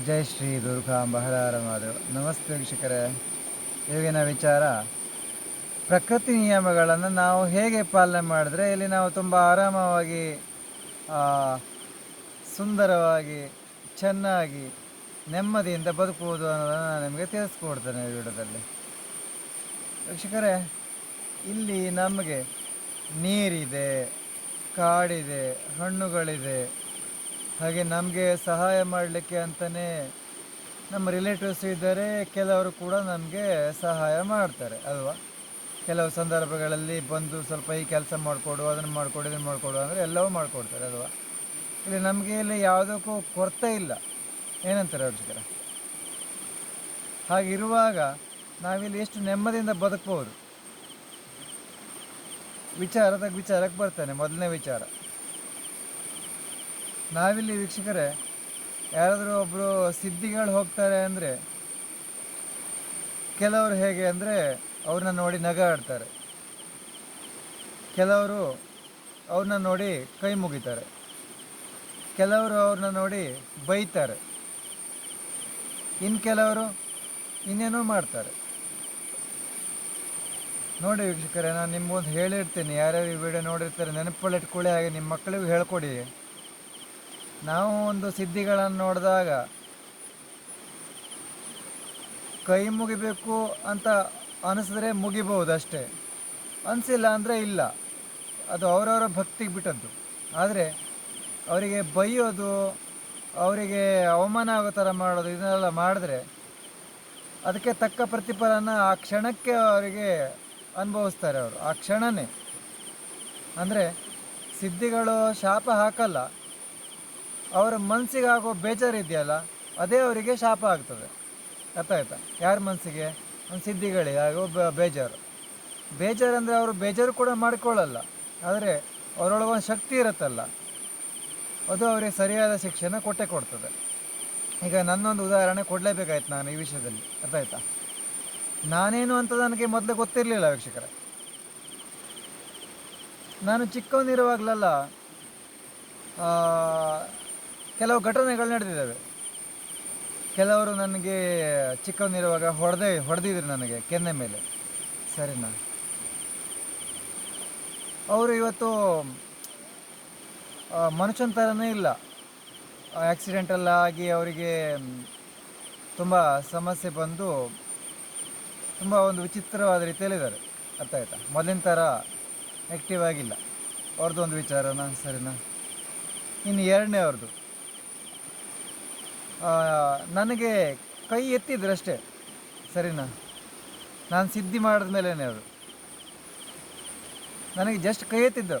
ಜೈ ಶ್ರೀ ದುರ್ಗಾ ಬಹಳ ನಮಸ್ತೆ ವೀಕ್ಷಕರೇ. ಇವಾಗಿನ ವಿಚಾರ, ಪ್ರಕೃತಿ ನಿಯಮಗಳನ್ನು ನಾವು ಹೇಗೆ ಪಾಲನೆ ಮಾಡಿದ್ರೆ ಇಲ್ಲಿ ನಾವು ತುಂಬ ಆರಾಮವಾಗಿ ಸುಂದರವಾಗಿ, ಚೆನ್ನಾಗಿ, ನೆಮ್ಮದಿಯಿಂದ ಬದುಕುವುದು ಅನ್ನೋದನ್ನು ನಾನು ನಿಮಗೆ ತಿಳಿಸ್ಕೊಡ್ತೇನೆ ವಿಡಿಯೋದಲ್ಲಿ. ವೀಕ್ಷಕರೇ, ಇಲ್ಲಿ ನಮಗೆ ನೀರಿದೆ, ಕಾಡಿದೆ, ಹಣ್ಣುಗಳಿದೆ ಹಾಗೆ ನಮಗೆ ಸಹಾಯ ಮಾಡಲಿಕ್ಕೆ ಅಂತಲೇ ನಮ್ಮ ರಿಲೇಟಿವ್ಸ್ ಇದ್ದರೆ, ಕೆಲವರು ಕೂಡ ನಮಗೆ ಸಹಾಯ ಮಾಡ್ತಾರೆ ಅಲ್ವಾ? ಕೆಲವು ಸಂದರ್ಭಗಳಲ್ಲಿ ಬಂದು ಸ್ವಲ್ಪ ಈ ಕೆಲಸ ಮಾಡಿಕೊಡು, ಅದನ್ನು ಮಾಡಿಕೊಡು, ಇದನ್ನು ಮಾಡಿಕೊಡು ಅಂದರೆ ಎಲ್ಲವೂ ಮಾಡಿಕೊಡ್ತಾರೆ ಅಲ್ವಾ? ಇಲ್ಲಿ ನಮಗೆ ಇಲ್ಲಿ ಯಾವುದಕ್ಕೂ ಕೊರತೆ ಇಲ್ಲ. ಏನಂತಾರೆ ವೀಕ್ಷಕರ ಹಾಗಿರುವಾಗ ನಾವಿಲ್ಲಿ ಎಷ್ಟು ನೆಮ್ಮದಿಯಿಂದ ಬದುಕ್ಬೋದು. ವಿಚಾರದ ವಿಚಾರಕ್ಕೆ ಬರ್ತಾನೆ, ಮೊದಲನೇ ವಿಚಾರ. ನಾವಿಲ್ಲಿ ವೀಕ್ಷಕರೇ, ಯಾರಾದರೂ ಒಬ್ಬರು ಸಿದ್ಧಿಗಳು ಹೋಗ್ತಾರೆ ಅಂದರೆ, ಕೆಲವರು ಹೇಗೆ ಅಂದರೆ ಅವ್ರನ್ನ ನೋಡಿ ನಗಾಡ್ತಾರೆ. ಕೆಲವರು ಅವ್ರನ್ನ ನೋಡಿ ಕೈ ಮುಗಿತಾರೆ. ಕೆಲವರು ಅವ್ರನ್ನ ನೋಡಿ ಬೈತಾರೆ. ಇನ್ನು ಕೆಲವರು ಇನ್ನೇನೋ ಮಾಡ್ತಾರೆ. ನೋಡಿ ವೀಕ್ಷಕರೇ, ನಾನು ನಿಮ್ಗೊಂದು ಹೇಳಿರ್ತೀನಿ. ಯಾರ್ಯಾರು ಈ ವಿಡಿಯೋ ನೋಡಿರ್ತಾರೆ ನೆನಪಲ್ಲಿಟ್ಕೊಳ್ಳಿ ಹಾಗೆ ನಿಮ್ಮ ಮಕ್ಕಳಿಗೂ ಹೇಳ್ಕೊಡಿ. ನಾವು ಒಂದು ಸಿದ್ಧಿಗಳನ್ನು ನೋಡಿದಾಗ ಕೈ ಮುಗಿಬೇಕು ಅಂತ ಅನಿಸಿದ್ರೆ ಮುಗಿಬಹುದು ಅಷ್ಟೇ ಅನಿಸಿಲ್ಲ ಅಂದರೆ ಇಲ್ಲ. ಅದು ಅವರವರ ಭಕ್ತಿಗೆ ಬಿಟ್ಟದ್ದು. ಆದರೆ ಅವರಿಗೆ ಬೈಯೋದು, ಅವರಿಗೆ ಅವಮಾನ ಆಗೋ ಥರ ಮಾಡೋದು, ಇದನ್ನೆಲ್ಲ ಮಾಡಿದ್ರೆ ಅದಕ್ಕೆ ತಕ್ಕ ಪ್ರತಿಫಲನ ಆ ಕ್ಷಣಕ್ಕೆ ಅವರಿಗೆ ಅನುಭವಿಸ್ತಾರೆ ಅವರು. ಆ ಕ್ಷಣನೇ. ಅಂದರೆ ಸಿದ್ಧಿಗಳು ಶಾಪ ಹಾಕಲ್ಲ. ಅವರ ಮನಸ್ಸಿಗೆ ಆಗೋ ಬೇಜಾರು ಇದೆಯಲ್ಲ ಅದೇ ಅವರಿಗೆ ಶಾಪ ಆಗ್ತದೆ. ಅರ್ಥ ಆಯ್ತಾ ಯಾರ ಮನಸ್ಸಿಗೆ? ಒಂದು ಸಿದ್ಧಿಗಳಿಗೆ ಆಗೋ ಬೇಜಾರು. ಬೇಜಾರು ಅಂದರೆ ಅವರು ಬೇಜಾರು ಕೂಡ ಮಾಡಿಕೊಳ್ಳಲ್ಲ, ಆದರೆ ಅವರೊಳಗೆ ಒಂದು ಶಕ್ತಿ ಇರುತ್ತಲ್ಲ. ಅದು ಅವರಿಗೆ ಸರಿಯಾದ ಶಿಕ್ಷಣ ಕೊಟ್ಟೆ ಕೊಡ್ತದೆ. ಈಗ ನನ್ನೊಂದು ಉದಾಹರಣೆ ಕೊಡಲೇಬೇಕಾಯ್ತು ನಾನು ಈ ವಿಷಯದಲ್ಲಿ. ಅರ್ಥ ಆಯ್ತಾ ನಾನೇನು ಅಂತ ನನಗೆ ಮೊದಲು ಗೊತ್ತಿರಲಿಲ್ಲ ವೀಕ್ಷಕರೇ. ನಾನು ಚಿಕ್ಕವನಿರುವಾಗಲೆಲ್ಲ ಕೆಲವು ಘಟನೆಗಳು ನಡೆದಿದ್ದಾವೆ. ಕೆಲವರು ನನಗೆ ಚಿಕ್ಕವನಿರುವಾಗ ಹೊಡೆದೇ, ಹೊಡೆದಿದ್ರು ನನಗೆ ಕೆನ್ನೆ ಮೇಲೆ. ಸರಿನಾ? ಅವರು ಇವತ್ತು ಮನುಷ್ಯನ ಥರನೇ ಇಲ್ಲ. ಆಕ್ಸಿಡೆಂಟೆಲ್ಲ ಆಗಿ ಅವರಿಗೆ, ತುಂಬ ಸಮಸ್ಯೆ ಬಂದು, ತುಂಬ ಒಂದು ವಿಚಿತ್ರವಾದ ರೀತಿಯಲ್ಲಿದ್ದಾರೆ ಅರ್ಥ ಆಯ್ತಾ? ಮೊದಲಿನ ಥರ ಆ್ಯಕ್ಟಿವ್ ಆಗಿಲ್ಲ. ಅವ್ರದ್ದು ಒಂದು ವಿಚಾರನಾ? ಸರಿನಾ? ಇನ್ನು ಎರಡನೇ ಅವ್ರದ್ದು ನನಗೆ ಕೈ ಎತ್ತಿದ್ರು ಅಷ್ಟೇ ಸರಿನಾ? ನಾನು ಸಿದ್ಧಿ ಮಾಡಿದ ಮೇಲೇ ಅವರು ನನಗೆ ಜಸ್ಟ್ ಕೈ ಎತ್ತಿದ್ದು.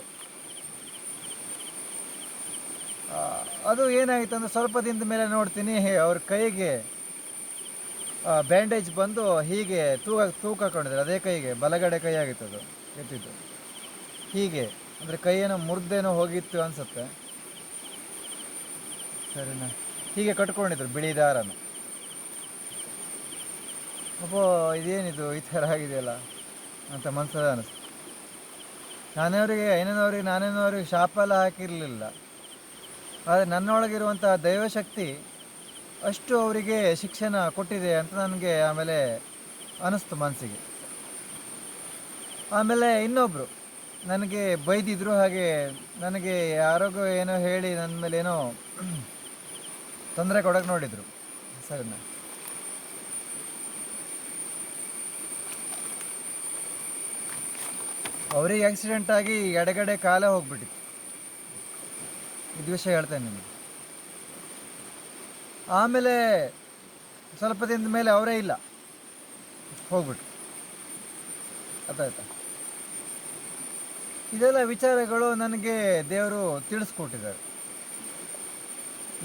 ಅದು ಏನಾಯಿತು ಅಂದರೆ ಸ್ವಲ್ಪ ದಿನದ ಮೇಲೆ ನೋಡ್ತೀನಿ ಅವ್ರ ಕೈಗೆ ಬ್ಯಾಂಡೇಜ್ ಬಂದು ಹೀಗೆ ತೂಕ ತೂಕ ಹಾಕೊಂಡಿದ್ರು ಅದೇ ಕೈಗೆ, ಬಲಗಡೆ ಕೈ ಆಗಿತ್ತು ಅದು, ಎತ್ತಿದ್ದು. ಹೀಗೆ, ಅಂದರೆ ಕೈಯೇನೋ ಮುರಿದೇನೋ ಹೋಗಿತ್ತು ಅನಿಸುತ್ತೆ. ಸರಿನಾ? ಹೀಗೆ ಕಟ್ಕೊಂಡಿದ್ರು ಬಿಳಿ ದಾರನ ಅಬ್ಬೋ ಇದೇನಿದು ಈ ಥರ ಆಗಿದೆಯಲ್ಲ ಅಂತ ಮನ್ಸದ ಅನಿಸ್ತು. ನಾನೇವರಿಗೆ ಐನನವರಿಗೆ ನಾನೇನವರಿಗೆ ಶಾಪ ಎಲ್ಲ ಹಾಕಿರಲಿಲ್ಲ. ಆದರೆ ನನ್ನೊಳಗಿರುವಂಥ ದೈವಶಕ್ತಿ ಅಷ್ಟು ಅವರಿಗೆ ಶಿಕ್ಷಣ ಕೊಟ್ಟಿದೆ ಅಂತ ನನಗೆ ಆಮೇಲೆ ಅನಿಸ್ತು ಮನಸ್ಸಿಗೆ ಆಮೇಲೆ ಇನ್ನೊಬ್ಬರು ನನಗೆ ಬೈದಿದ್ರು ಹಾಗೆ ನನಗೆ ಆರೋಗ್ಯ ಏನೋ ಹೇಳಿ ನನ್ನ ಮೇಲೆ ಏನೋ ತೊಂದರೆ ಕೊಡೋಕೆ ನೋಡಿದರು. ಸರಿನಾ ಅವರಿಗೆ ಆಕ್ಸಿಡೆಂಟ್ ಆಗಿ ಎಡಗಡೆ ಕಾಲ ಹೋಗ್ಬಿಟ್ಟಿತ್ತು. ಇದು ವಿಷಯ ಹೇಳ್ತೇನೆ ನಿಮಗೆ. ಆಮೇಲೆ ಸ್ವಲ್ಪ ದಿನದ ಮೇಲೆ ಅವರೇ ಇಲ್ಲ. ಹೋಗ್ಬಿಟ್ರು. ಅರ್ಥಾಯ್ತಾ? ಇದೆಲ್ಲ ವಿಚಾರಗಳು ನನಗೆ ದೇವರು ತಿಳಿಸ್ಕೊಟ್ಟಿದ್ದಾರೆ.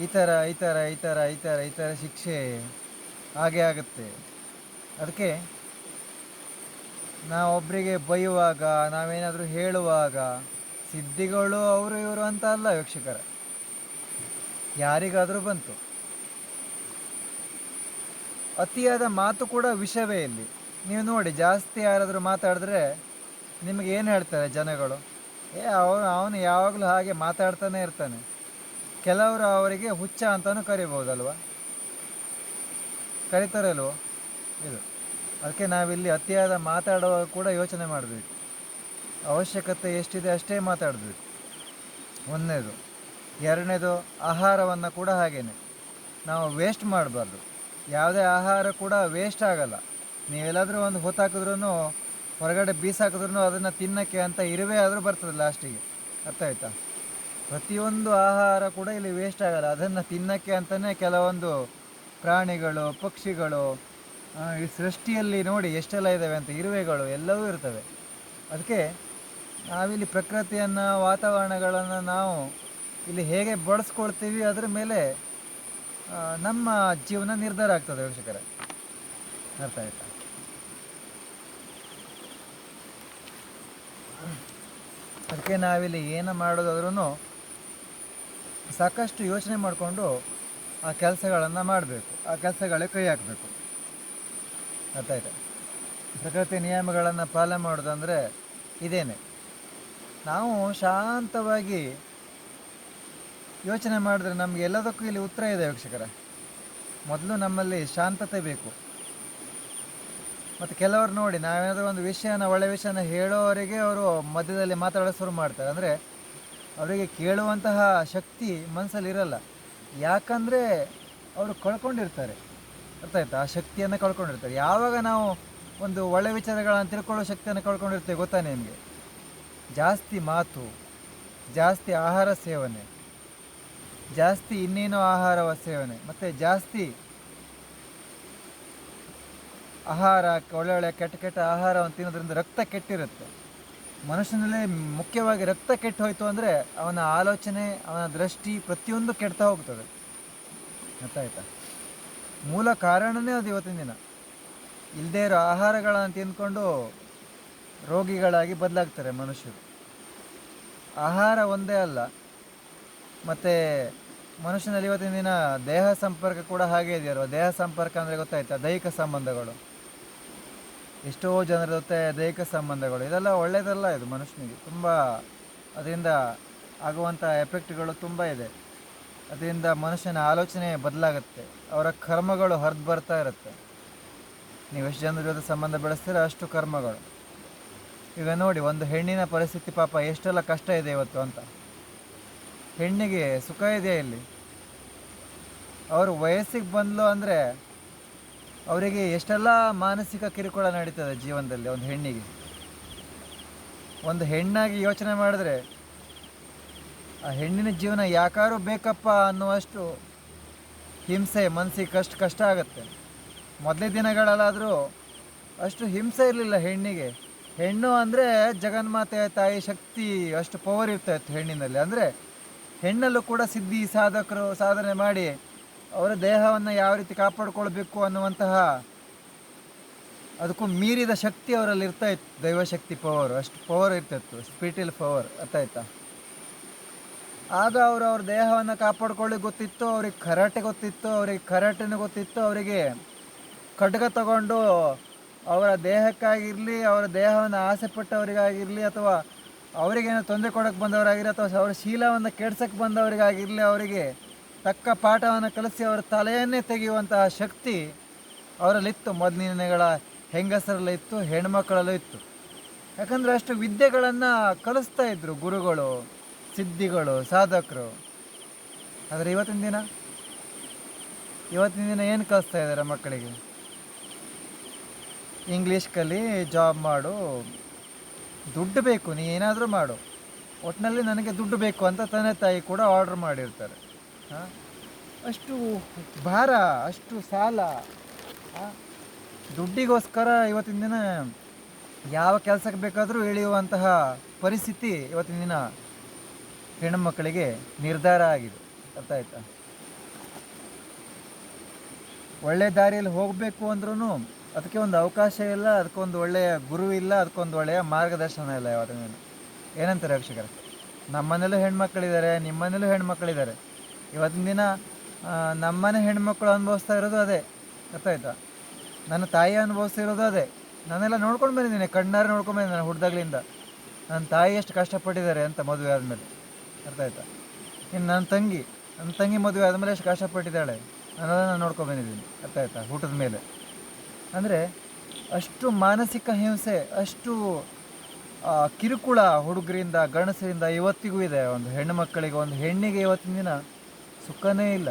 ಈ ಥರ ಈ ಥರ ಈ ಥರ ಈ ಥರ ಈ ಥರ ಶಿಕ್ಷೆ ಹಾಗೆ ಆಗುತ್ತೆ. ಅದಕ್ಕೆ ನಾವೊಬ್ಬರಿಗೆ ಬೈಯುವಾಗ, ನಾವೇನಾದರೂ ಹೇಳುವಾಗ ಸಿದ್ಧಿಗಳು ಅವರು, ಇವರು ಅಂತ ಅಲ್ಲ ವೀಕ್ಷಕರ. ಯಾರಿಗಾದರೂ ಬಂತು. ಅತಿಯಾದ ಮಾತು ಕೂಡ ವಿಷಯವೇ ಇಲ್ಲಿ. ನೀವು ನೋಡಿ, ಜಾಸ್ತಿ ಯಾರಾದರೂ ಮಾತಾಡಿದ್ರೆ ನಿಮಗೆ ಏನು ಹೇಳ್ತಾರೆ ಜನಗಳು? ಏ, ಅವನು ಅವನು ಯಾವಾಗಲೂ ಹಾಗೆ ಮಾತಾಡ್ತಾನೆ ಇರ್ತಾನೆ. ಕೆಲವರು ಅವರಿಗೆ ಹುಚ್ಚ ಅಂತಲೂ ಕರಿಬೋದಲ್ವ ಕರಿತಾರಲ್ವ ಇದು. ಅದಕ್ಕೆ ನಾವಿಲ್ಲಿ ಅತಿಯಾದ ಮಾತಾಡುವಾಗ ಕೂಡ ಯೋಚನೆ ಮಾಡಬೇಕು. ಅವಶ್ಯಕತೆ ಎಷ್ಟಿದೆ ಅಷ್ಟೇ ಮಾತಾಡಬೇಕು. ಒಂದನೇದು. ಎರಡನೇದು, ಆಹಾರವನ್ನು ಕೂಡ ಹಾಗೇನೆ. ನಾವು ವೇಸ್ಟ್ ಮಾಡಬಾರ್ದು. ಯಾವುದೇ ಆಹಾರ ಕೂಡ ವೇಸ್ಟ್ ಆಗಲ್ಲ. ನೀವೆಲ್ಲಾದರೂ ಒಂದು ಹೊತ್ತಾಕಿದ್ರೂ ಹೊರಗಡೆ ಬೀಸಾಕಿದ್ರೂ ಅದನ್ನು ತಿನ್ನೋಕ್ಕೆ ಅಂತ ಇರುವೆ ಆದರೂ ಬರ್ತದೆ ಲಾಸ್ಟಿಗೆ ಅರ್ಥ ಆಯ್ತಾ? ಪ್ರತಿಯೊಂದು ಆಹಾರ ಕೂಡ ಇಲ್ಲಿ ವೇಸ್ಟ್ ಆಗಲ್ಲ. ಅದನ್ನು ತಿನ್ನೋಕ್ಕೆ ಅಂತಲೇ ಕೆಲವೊಂದು ಪ್ರಾಣಿಗಳು, ಪಕ್ಷಿಗಳು ಈ ಸೃಷ್ಟಿಯಲ್ಲಿ ನೋಡಿ ಎಷ್ಟೆಲ್ಲ ಇದ್ದಾವೆ ಅಂತ, ಇರುವೆಗಳು ಎಲ್ಲವೂ ಇರ್ತವೆ. ಅದಕ್ಕೆ ನಾವಿಲ್ಲಿ ಪ್ರಕೃತಿಯನ್ನು, ವಾತಾವರಣಗಳನ್ನು ನಾವು ಇಲ್ಲಿ ಹೇಗೆ ಬಳಸ್ಕೊಳ್ತೀವಿ ಅದರ ಮೇಲೆ ನಮ್ಮ ಜೀವನ ನಿರ್ಧಾರ ಆಗ್ತದೆ ವೀಕ್ಷಕರೇ. ಅರ್ಥ ಆಯ್ತಾ? ಅದಕ್ಕೆ ನಾವಿಲ್ಲಿ ಏನು ಮಾಡೋದಾದ್ರೂ ಸಾಕಷ್ಟು ಯೋಚನೆ ಮಾಡಿಕೊಂಡು ಆ ಕೆಲಸಗಳನ್ನು ಮಾಡಬೇಕು. ಆ ಕೆಲಸಗಳೇ ಕೈ ಹಾಕಬೇಕು. ಅರ್ಥ ಆಯ್ತಾ ಪ್ರಕೃತಿ ನಿಯಮಗಳನ್ನು ಪಾಲನೆ ಮಾಡೋದಂದರೆ ಇದೇನೆ. ನಾವು ಶಾಂತವಾಗಿ ಯೋಚನೆ ಮಾಡಿದ್ರೆ ನಮಗೆ ಎಲ್ಲದಕ್ಕೂ ಇಲ್ಲಿ ಉತ್ತರ ಇದೆ ವೀಕ್ಷಕರ. ಮೊದಲು ನಮ್ಮಲ್ಲಿ ಶಾಂತತೆ ಬೇಕು. ಮತ್ತು ಕೆಲವರು ನೋಡಿ ನಾವೇನಾದರೂ ಒಂದು ವಿಷಯನ, ಒಳ್ಳೆ ವಿಷಯನ ಹೇಳೋವರೆಗೆ ಅವರು ಮಧ್ಯದಲ್ಲಿ ಮಾತಾಡೋ ಶುರು ಮಾಡ್ತಾರೆ. ಅಂದರೆ ಅವರಿಗೆ ಕೇಳುವಂತಹ ಶಕ್ತಿ ಮನಸ್ಸಲ್ಲಿ ಇರಲ್ಲ. ಯಾಕಂದರೆ ಅವರು ಕಳ್ಕೊಂಡಿರ್ತಾರೆ. ಅರ್ಥ ಆಯ್ತಾ? ಆ ಶಕ್ತಿಯನ್ನು ಕಳ್ಕೊಂಡಿರ್ತಾರೆ. ಯಾವಾಗ ನಾವು ಒಂದು ಒಳ್ಳೆ ವಿಚಾರಗಳನ್ನು ತಿಳ್ಕೊಳ್ಳೋ ಶಕ್ತಿಯನ್ನು ಕಳ್ಕೊಂಡಿರ್ತೇವೆ ಗೊತ್ತಾ ನಿಮಗೆ? ಜಾಸ್ತಿ ಮಾತು, ಜಾಸ್ತಿ ಆಹಾರ ಸೇವನೆ, ಜಾಸ್ತಿ ಇನ್ನೇನೋ ಆಹಾರ ಸೇವನೆ, ಮತ್ತು ಜಾಸ್ತಿ ಆಹಾರ, ಒಳ್ಳೆ ಒಳ್ಳೆ ಕೆಟ್ಟ ಕೆಟ್ಟ ಆಹಾರವನ್ನು ತಿನ್ನೋದ್ರಿಂದ ರಕ್ತ ಕೆಟ್ಟಿರುತ್ತೆ. ಮನುಷ್ಯನಲ್ಲಿ ಮುಖ್ಯವಾಗಿ ರಕ್ತ ಕೆಟ್ಟು ಹೋಯಿತು ಅಂದರೆ ಅವನ ಆಲೋಚನೆ, ಅವನ ದೃಷ್ಟಿ ಪ್ರತಿಯೊಂದು ಕೆಡ್ತಾ ಹೋಗ್ತದೆ. ಗೊತ್ತಾಯ್ತಾ ಮೂಲ ಕಾರಣನೇ ಅದು ಇವತ್ತಿನ ದಿನ. ಇಲ್ಲದೇ ಇರೋ ಆಹಾರಗಳನ್ನು ತಿಂದ್ಕೊಂಡು ರೋಗಿಗಳಾಗಿ ಬದಲಾಗ್ತಾರೆ ಮನುಷ್ಯರು. ಆಹಾರ ಒಂದೇ ಅಲ್ಲ, ಮತ್ತು ಮನುಷ್ಯನಲ್ಲಿ ಇವತ್ತಿನ ದಿನ ದೇಹ ಸಂಪರ್ಕ ಕೂಡ ಹಾಗೆ ಇದೆಯಲ್ವ? ದೇಹ ಸಂಪರ್ಕ ಅಂದರೆ ಗೊತ್ತಾಯ್ತಾ? ದೈಹಿಕ ಸಂಬಂಧಗಳು. ಎಷ್ಟೋ ಜನರ ಜೊತೆ ದೈಹಿಕ ಸಂಬಂಧಗಳು, ಇದೆಲ್ಲ ಒಳ್ಳೆಯದಲ್ಲ ಇದು ಮನುಷ್ಯನಿಗೆ. ತುಂಬ ಅದರಿಂದ ಆಗುವಂಥ ಎಫೆಕ್ಟ್ಗಳು ತುಂಬ ಇದೆ. ಅದರಿಂದ ಮನುಷ್ಯನ ಆಲೋಚನೆ ಬದಲಾಗುತ್ತೆ. ಅವರ ಕರ್ಮಗಳು ಹರಿದು ಬರ್ತಾ ಇರುತ್ತೆ. ನೀವು ಎಷ್ಟು ಜನರ ಜೊತೆ ಸಂಬಂಧ ಬೆಳೆಸ್ತೀರ ಅಷ್ಟು ಕರ್ಮಗಳು. ಈಗ ನೋಡಿ, ಒಂದು ಹೆಣ್ಣಿನ ಪರಿಸ್ಥಿತಿ ಪಾಪ ಎಷ್ಟೆಲ್ಲ ಕಷ್ಟ ಇದೆ ಇವತ್ತು ಅಂತ. ಹೆಣ್ಣಿಗೆ ಸುಖ ಇದೆಯಾ ಇಲ್ಲಿ? ಅವರು ವಯಸ್ಸಿಗೆ ಬಂದಲು ಅಂದರೆ ಅವರಿಗೆ ಎಷ್ಟೆಲ್ಲ ಮಾನಸಿಕ ಕಿರುಕುಳ ನಡೀತದೆ ಜೀವನದಲ್ಲಿ ಒಂದು ಹೆಣ್ಣಿಗೆ? ಒಂದು ಹೆಣ್ಣಾಗಿ ಯೋಚನೆ ಮಾಡಿದ್ರೆ ಆ ಹೆಣ್ಣಿನ ಜೀವನ ಯಾಕಾದ್ರೂ ಬೇಕಪ್ಪ ಅನ್ನುವಷ್ಟು ಹಿಂಸೆ ಮನಸ್ಸಿಗೆ ಕಷ್ಟ ಕಷ್ಟ ಆಗುತ್ತೆ. ಮೊದಲೇ ದಿನಗಳಲ್ಲಾದರೂ ಅಷ್ಟು ಹಿಂಸೆ ಇರಲಿಲ್ಲ ಹೆಣ್ಣಿಗೆ. ಹೆಣ್ಣು ಅಂದರೆ ಜಗನ್ಮಾತೆಯ ತಾಯಿ ಶಕ್ತಿ ಅಷ್ಟು ಪವರ್ ಇರ್ತಾಯಿತ್ತು ಹೆಣ್ಣಿನಲ್ಲಿ. ಅಂದರೆ ಹೆಣ್ಣಲ್ಲೂ ಕೂಡ ಸಿದ್ಧಿ ಸಾಧಕರು ಸಾಧನೆ ಮಾಡಿ ಅವರ ದೇಹವನ್ನು ಯಾವ ರೀತಿ ಕಾಪಾಡಿಕೊಳ್ಬೇಕು ಅನ್ನುವಂತಹ ಅದಕ್ಕೂ ಮೀರಿದ ಶಕ್ತಿ ಅವರಲ್ಲಿ ಇರ್ತಾ ಇತ್ತು. ದೈವಶಕ್ತಿ ಪವರ್ ಅಷ್ಟು ಪವರ್ ಇರ್ತಿತ್ತು ಸ್ಪಿರಿಟಲ್ ಪವರ್ ಅರ್ಥ ಆಯ್ತಾ? ಆಗ ಅವರು ಅವ್ರ ದೇಹವನ್ನು ಕಾಪಾಡ್ಕೊಳ್ಳಿ ಗೊತ್ತಿತ್ತು, ಅವ್ರಿಗೆ ಕರಾಟೆ ಗೊತ್ತಿತ್ತು, ಅವ್ರಿಗೆ ಕರಾಟೆನೂ ಗೊತ್ತಿತ್ತು, ಅವರಿಗೆ ಖಡ್ಗ ತಗೊಂಡು ಅವರ ದೇಹಕ್ಕಾಗಿರಲಿ, ಅವರ ದೇಹವನ್ನು ಆಸೆ ಪಟ್ಟವರಿಗಾಗಿರಲಿ, ಅಥವಾ ಅವರಿಗೇನೋ ತೊಂದರೆ ಕೊಡೋಕ್ಕೆ ಬಂದವರಾಗಿರಲಿ, ಅಥವಾ ಅವರ ಶೀಲವನ್ನು ಕೆಡ್ಸಕ್ಕೆ ಬಂದವರಿಗಾಗಿರಲಿ, ಅವರಿಗೆ ತಕ್ಕ ಪಾಠವನ್ನು ಕಲಿಸಿ ಅವರ ತಲೆಯನ್ನೇ ತೆಗೆಯುವಂತಹ ಶಕ್ತಿ ಅವರಲ್ಲಿತ್ತು. ಮೊದಲಿನಗಳ ಹೆಂಗಸರಲ್ಲೂ ಇತ್ತು ಹೆಣ್ಮಕ್ಕಳಲ್ಲೂ ಇತ್ತು. ಯಾಕಂದರೆ ಅಷ್ಟು ವಿದ್ಯೆಗಳನ್ನು ಕಲಿಸ್ತಾ ಇದ್ದರು ಗುರುಗಳು, ಸಿದ್ಧಿಗಳು, ಸಾಧಕರು. ಆದರೆ ಇವತ್ತಿನ ದಿನ ಇವತ್ತಿನ ದಿನ ಏನು ಕಲಿಸ್ತಾ ಇದ್ದಾರೆ ಮಕ್ಕಳಿಗೆ? ಇಂಗ್ಲೀಷ್ ಕಲಿ ಜಾಬ್ ಮಾಡು, ದುಡ್ಡು ಬೇಕು, ನೀ ಏನಾದರೂ ಮಾಡು. ಒಟ್ಟಿನಲ್ಲಿ ನನಗೆ ದುಡ್ಡು ಬೇಕು ಅಂತ ತಂದೆ ತಾಯಿ ಕೂಡ ಆರ್ಡ್ರ್ ಮಾಡಿರ್ತಾರೆ. ಅಷ್ಟು ಭಾರ ಅಷ್ಟು ಸಾಲ ದುಡ್ಡಿಗೋಸ್ಕರ ಇವತ್ತಿನ ದಿನ ಯಾವ ಕೆಲಸಕ್ಕೆ ಬೇಕಾದರೂ ಇಳಿಯುವಂತಹ ಪರಿಸ್ಥಿತಿ ಇವತ್ತಿನ ದಿನ ಹೆಣ್ಣುಮಕ್ಕಳಿಗೆ ನಿರ್ಧಾರ ಆಗಿದೆ. ಅರ್ಥ ಆಯ್ತಾ? ಒಳ್ಳೆ ದಾರಿಯಲ್ಲಿ ಹೋಗಬೇಕು ಅಂದ್ರೂ ಅದಕ್ಕೆ ಒಂದು ಅವಕಾಶ ಇಲ್ಲ ಅದಕ್ಕೊಂದು ಒಳ್ಳೆಯ ಗುರು ಇಲ್ಲ ಅದಕ್ಕೊಂದು ಒಳ್ಳೆಯ ಮಾರ್ಗದರ್ಶನ ಇಲ್ಲ ಯಾವತ್ತಿನ ದಿನ. ಏನಂತಾರೆ ರಕ್ಷಕರ ನಮ್ಮನೇಲೂ ಹೆಣ್ಮಕ್ಳಿದ್ದಾರೆ ನಿಮ್ಮನೇಲೂ ಹೆಣ್ಮಕ್ಳಿದ್ದಾರೆ. ಇವತ್ತಿನ ದಿನ ನಮ್ಮನೆ ಹೆಣ್ಮಕ್ಳು ಅನುಭವಿಸ್ತಾ ಇರೋದು ಅದೇ. ಗೊತ್ತಾಯ್ತಾ? ನನ್ನ ತಾಯಿ ಅನುಭವಿಸ್ತಿರೋದು ಅದೇ. ನಾನೆಲ್ಲ ನೋಡ್ಕೊಂಡು ಬಂದಿದ್ದೀನಿ, ಕಣ್ಣಾರೆ ನೋಡ್ಕೊಂಡು ಬಂದಿದ್ದೀನಿ ನಾನು ಹುಡ್ದಾಗ್ಲಿಂದ. ನನ್ನ ತಾಯಿ ಎಷ್ಟು ಕಷ್ಟಪಟ್ಟಿದ್ದಾರೆ ಅಂತ ಮದುವೆ ಆದಮೇಲೆ. ಅರ್ಥ ಆಯ್ತಾ ಇನ್ನು ನನ್ನ ತಂಗಿ ನನ್ನ ತಂಗಿ ಮದುವೆ ಆದಮೇಲೆ ಎಷ್ಟು ಕಷ್ಟಪಟ್ಟಿದ್ದಾಳೆ ಅನ್ನೋದನ್ನು ನೋಡ್ಕೊಂಡು ಬಂದಿದ್ದೀನಿ. ಅರ್ಥ ಆಯ್ತಾ ಊಟದ ಮೇಲೆ. ಅಂದರೆ, ಅಷ್ಟು ಮಾನಸಿಕ ಹಿಂಸೆ, ಅಷ್ಟು ಕಿರುಕುಳ ಹುಡುಗರಿಂದ ಗಣಸರಿಂದ ಇವತ್ತಿಗೂ ಇದೆ. ಒಂದು ಹೆಣ್ಣು ಮಕ್ಕಳಿಗೆ, ಒಂದು ಹೆಣ್ಣಿಗೆ ಇವತ್ತಿನ ದಿನ ಸುಖನೇ ಇಲ್ಲ.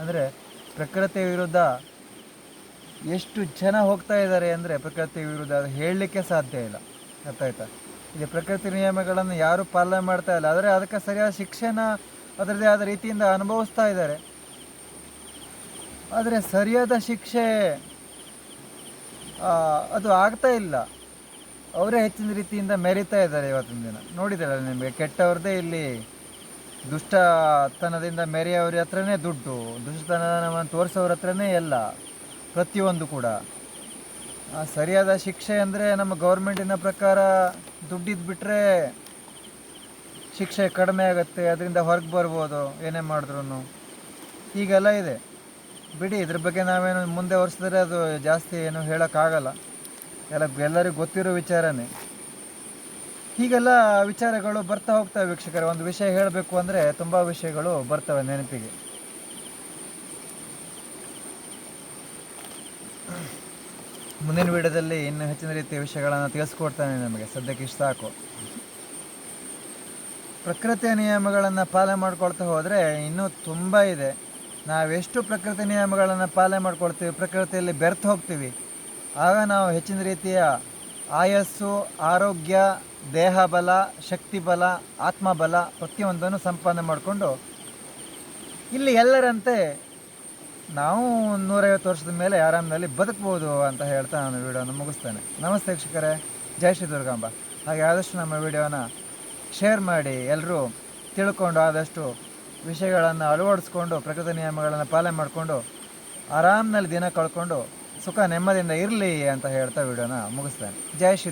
ಅಂದರೆ ಪ್ರಕೃತಿ ವಿರುದ್ಧ ಎಷ್ಟು ಜನ ಹೋಗ್ತಾ ಇದ್ದಾರೆ ಅಂದರೆ ಪ್ರಕೃತಿ ವಿರುದ್ಧ ಅದು ಹೇಳಲಿಕ್ಕೆ ಸಾಧ್ಯ ಇಲ್ಲ. ಆಯ್ತಾ ಇಲ್ಲಿ ಪ್ರಕೃತಿ ನಿಯಮಗಳನ್ನು ಯಾರೂ ಪಾಲನೆ ಮಾಡ್ತಾ ಇಲ್ಲ. ಆದರೆ ಅದಕ್ಕೆ ಸರಿಯಾದ ಶಿಕ್ಷಣ ಅದರದೇ ಆದ ರೀತಿಯಿಂದ ಅನುಭವಿಸ್ತಾ ಇದ್ದಾರೆ. ಆದರೆ ಸರಿಯಾದ ಶಿಕ್ಷೆ ಅದು ಆಗ್ತಾ ಇಲ್ಲ. ಅವರೇ ಹೆಚ್ಚಿನ ರೀತಿಯಿಂದ ಮೆರಿತಾ ಇದ್ದಾರೆ ಇವತ್ತಿನ ದಿನ. ನೋಡಿದ್ದಾರೆ ನಿಮಗೆ, ಕೆಟ್ಟವ್ರದ್ದೇ ಇಲ್ಲಿ ದುಷ್ಟತನದಿಂದ ಮೆರೆಯವ್ರ ಹತ್ರನೇ ದುಡ್ಡು ದುಷ್ಟತನವನ್ನು ತೋರಿಸೋರ ಹತ್ರನೇ ಎಲ್ಲ, ಪ್ರತಿಯೊಂದು ಕೂಡ. ಸರಿಯಾದ ಶಿಕ್ಷೆ ಅಂದರೆ ನಮ್ಮ ಗೌರ್ಮೆಂಟಿನ ಪ್ರಕಾರ ದುಡ್ಡಿದ್ದು ಬಿಟ್ಟರೆ ಶಿಕ್ಷೆ ಕಡಿಮೆ ಆಗುತ್ತೆ, ಅದರಿಂದ ಹೊರಗೆ ಬರ್ಬೋದು, ಏನೇ ಮಾಡಿದ್ರು ಹೀಗೆಲ್ಲ ಇದೆ. ಬಿಡಿ, ಇದ್ರ ಬಗ್ಗೆ ನಾವೇನು ಮುಂದೆ ವರ್ಷದರೆ ಅದು ಜಾಸ್ತಿ ಏನು ಹೇಳೋಕ್ಕಾಗಲ್ಲ. ಎಲ್ಲ, ಎಲ್ಲರಿಗೂ ಗೊತ್ತಿರೋ ವಿಚಾರನೇ. ಹೀಗೆಲ್ಲ ವಿಚಾರಗಳು ಬರ್ತಾ ಹೋಗ್ತವೆ ವೀಕ್ಷಕರ. ಒಂದು ವಿಷಯ ಹೇಳಬೇಕು ಅಂದರೆ ತುಂಬ ವಿಷಯಗಳು ಬರ್ತವೆ ನೆನಪಿಗೆ. ಮುಂದಿನ ವಿಡಿಯೋದಲ್ಲಿ ಇನ್ನೂ ಹೆಚ್ಚಿನ ರೀತಿಯ ವಿಷಯಗಳನ್ನು ತಿಳಿಸ್ಕೊಡ್ತಾನೆ ನಮಗೆ. ಸದ್ಯಕ್ಕೆ ಇಷ್ಟ ಸಾಕು. ಪ್ರಕೃತಿಯ ನಿಯಮಗಳನ್ನು ಪಾಲನೆ ಮಾಡ್ಕೊಳ್ತಾ ಹೋದರೆ ಇನ್ನೂ ತುಂಬ ಇದೆ. ನಾವೆಷ್ಟು ಪ್ರಕೃತಿ ನಿಯಮಗಳನ್ನು ಪಾಲನೆ ಮಾಡ್ಕೊಳ್ತೀವಿ, ಪ್ರಕೃತಿಯಲ್ಲಿ ಬೆರ್ತು ಹೋಗ್ತೀವಿ. ಆಗ ನಾವು ಹೆಚ್ಚಿನ ರೀತಿಯ ಆಯಸ್ಸು, ಆರೋಗ್ಯ ದೇಹ ಬಲ ಶಕ್ತಿ ಬಲ ಆತ್ಮಬಲ ಪ್ರತಿಯೊಂದನ್ನು ಸಂಪಾದನೆ ಮಾಡಿಕೊಂಡು ಇಲ್ಲಿ ಎಲ್ಲರಂತೆ ನಾವು ನೂರೈವತ್ತು ವರ್ಷದ ಮೇಲೆ ಆರಾಮದಲ್ಲಿ ಬದುಕ್ಬೋದು ಅಂತ ಹೇಳ್ತಾ ನಾನು ವಿಡಿಯೋನ ಮುಗಿಸ್ತೇನೆ. ನಮಸ್ತೆ ವೀಕ್ಷಕರೇ. ಜೈ ಶ್ರೀ ದುರ್ಗಾಂಬ. ಹಾಗೆ ಆದಷ್ಟು ನಮ್ಮ ವಿಡಿಯೋನ ಶೇರ್ ಮಾಡಿ ಎಲ್ಲರೂ ತಿಳ್ಕೊಂಡು ಆದಷ್ಟು ವಿಷಯಗಳನ್ನು ಅಳವಡಿಸ್ಕೊಂಡು, ಪ್ರಕೃತಿ ನಿಯಮಗಳನ್ನು ಪಾಲನೆ ಮಾಡಿಕೊಂಡು, ಆರಾಮ್ನಲ್ಲಿ ದಿನ ಕಳ್ಕೊಂಡು ಸುಖ ನೆಮ್ಮದಿಯಿಂದ ಇರಲಿ ಅಂತ ಹೇಳ್ತಾ ವಿಡಿಯೋನ ಮುಗಿಸ್ತೇನೆ. ಜೈ ಶ್ರೀ